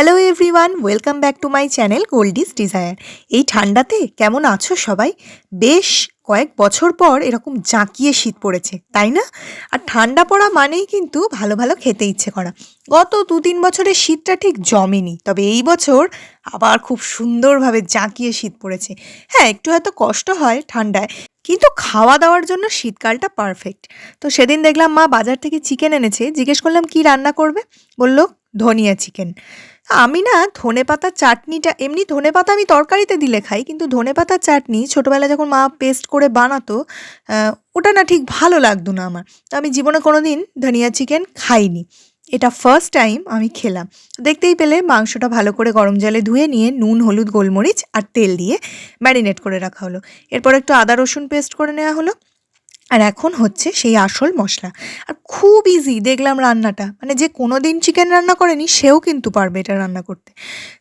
Hello everyone welcome back to my channel Goldie's desire এই ঠান্ডাতে কেমন আছো সবাই? বেশ কয়েক বছর পর এরকম জাঁকিয়ে শীত পড়েছে, তাই না? আর ঠান্ডা পড়া মানেই কিন্তু ভালো ভালো খেতে ইচ্ছে করা। গত দু তিন বছরের শীতটা ঠিক জমেনি, তবে এই বছর আবার খুব সুন্দরভাবে জাঁকিয়ে শীত পড়েছে। হ্যাঁ একটু হয়তো কষ্ট হয় ঠান্ডায়, কিন্তু খাওয়া দাওয়ার জন্য শীতকালটা পারফেক্ট তো সেদিন দেখলাম মা বাজার থেকে চিকেন এনেছে, জিজ্ঞেস করলাম, কি রান্না করবে? বলল ধনিয়া চিকেন আমি না ধনে পাতার চাটনিটা, এমনি ধনে পাতা আমি তরকারিতে দিলে খাই, কিন্তু ধনে পাতার চাটনি ছোটোবেলায় যখন মা পেস্ট করে বানাতো ওটা না ঠিক ভালো লাগতো না আমার। তো আমি জীবনে কোনো দিন ধনিয়া চিকেন খাইনি। এটা ফার্স্ট টাইম আমি খেলাম। দেখতেই পেলে মাংসটা ভালো করে গরম জলে ধুয়ে নিয়ে নুন, হলুদ, গোলমরিচ আর তেল দিয়ে ম্যারিনেট করে রাখা হলো। এরপর একটু আদা, রসুন পেস্ট করে নেওয়া হলো। আর এখন হচ্ছে সেই আসল মশলা। আর খুব ইজি দেখলাম রান্নাটা। মানে যে কোনো দিন চিকেন রান্না করেনি, সেও কিন্তু পারবে এটা রান্না করতে।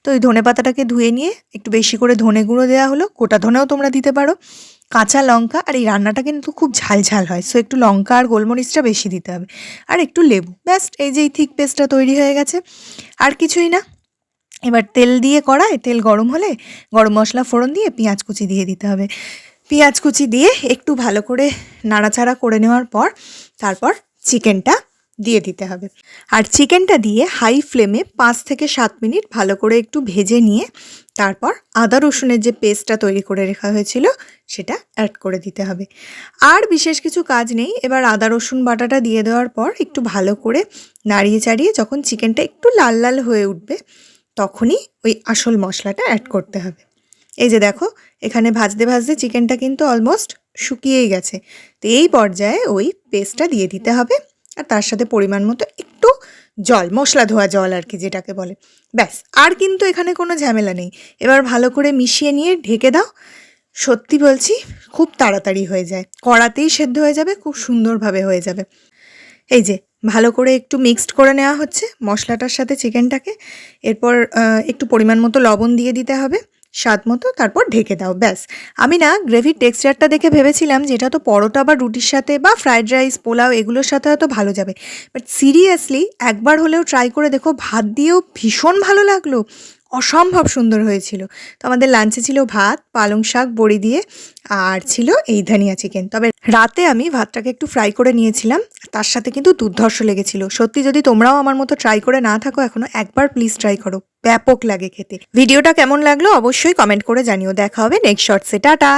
তো ওই ধনে পাতাটাকে ধুয়ে নিয়ে একটু বেশি করে ধনে গুঁড়ো দেওয়া হলো। গোটা ধনেও তোমরা দিতে পারো। কাঁচা লঙ্কা, আর এই রান্নাটা কিন্তু খুব ঝাল ঝাল হয়। সো একটু লঙ্কা আর গোলমরিচটা বেশি দিতে হবে। আর একটু লেবু। ব্যাস, এই যে এই থিক পেস্টটা তৈরি হয়ে গেছে। আর কিছুই না। এবার তেল দিয়ে কড়ায়, তেল গরম হলে গরম মশলা ফোড়ন দিয়ে পেঁয়াজ কুচি দিয়ে দিতে হবে। পেঁয়াজ কুচি দিয়ে একটু ভালো করে নাড়াচাড়া করে নেওয়ার পর তারপর চিকেনটা দিয়ে দিতে হবে। আর চিকেনটা দিয়ে হাই ফ্লেমে পাঁচ থেকে সাত মিনিট ভালো করে একটু ভেজে নিয়ে তারপর আদা রসুনের যে পেস্টটা তৈরি করে রাখা হয়েছিল সেটা অ্যাড করে দিতে হবে। আর বিশেষ কিছু কাজ নেই, এবার আদা রসুন বাটাটা দিয়ে দেওয়ার পর একটু ভালো করে নাড়িয়ে চাড়িয়ে যখন চিকেনটা একটু লাল লাল হয়ে উঠবে তখনই ওই আসল মশলাটা অ্যাড করতে হবে। এই যে দেখো, এখানে ভাজতে ভাজতে চিকেনটা কিন্তু অলমোস্ট শুকিয়েই গেছে। তো এই পর্যায়ে ওই পেস্টটা দিয়ে দিতে হবে আর তার সাথে পরিমাণ মতো একটু জল, মশলা ধোয়া জল আর কি যেটাকে বলে। ব্যাস, আর কিন্তু এখানে কোনো ঝামেলা নেই। এবার ভালো করে মিশিয়ে নিয়ে ঢেকে দাও। সত্যি বলছি, খুব তাড়াতাড়ি হয়ে যায়। কড়াতেই সেদ্ধ হয়ে যাবে, খুব সুন্দরভাবে হয়ে যাবে। এই যে, ভালো করে একটু মিক্সড করে নেওয়া হচ্ছে মশলাটার সাথে চিকেনটাকে। এরপর একটু পরিমাণ মতো লবণ দিয়ে দিতে হবে। স্বাদ মতো তারপর ঢেকে দাও, ব্যাস। আমি না গ্রেভির টেক্সচারটা দেখে ভেবেছিলাম যে এটা তো পরোটা বা রুটির সাথে বা ফ্রাইড রাইস, পোলাও এগুলোর সাথে হয়তো ভালো যাবে। বাট সিরিয়াসলি একবার হলেও ট্রাই করে দেখো, ভাত দিয়েও ভীষণ ভালো লাগল। অসম্ভব সুন্দর হয়েছিল। তো আমাদের লাঞ্চে ছিল ভাত, পালং শাক, বড়ি দিয়ে, আর ছিল এই ধানিয়া চিকেন তবে রাতে আমি ভাতটাকে একটু ফ্রাই করে নিয়েছিলাম, তার সাথে কিন্তু দুর্ধর্ষ লেগেছিল। সত্যি যদি তোমরাও আমার মতো ট্রাই করে না থাকো এখনও, একবার প্লিজ ট্রাই করো। ব্যাপক লাগে খেতে। ভিডিওটা কেমন লাগল অবশ্যই কমেন্ট করে জানিও। দেখা হবে নেক্সট শর্টসে টাটা!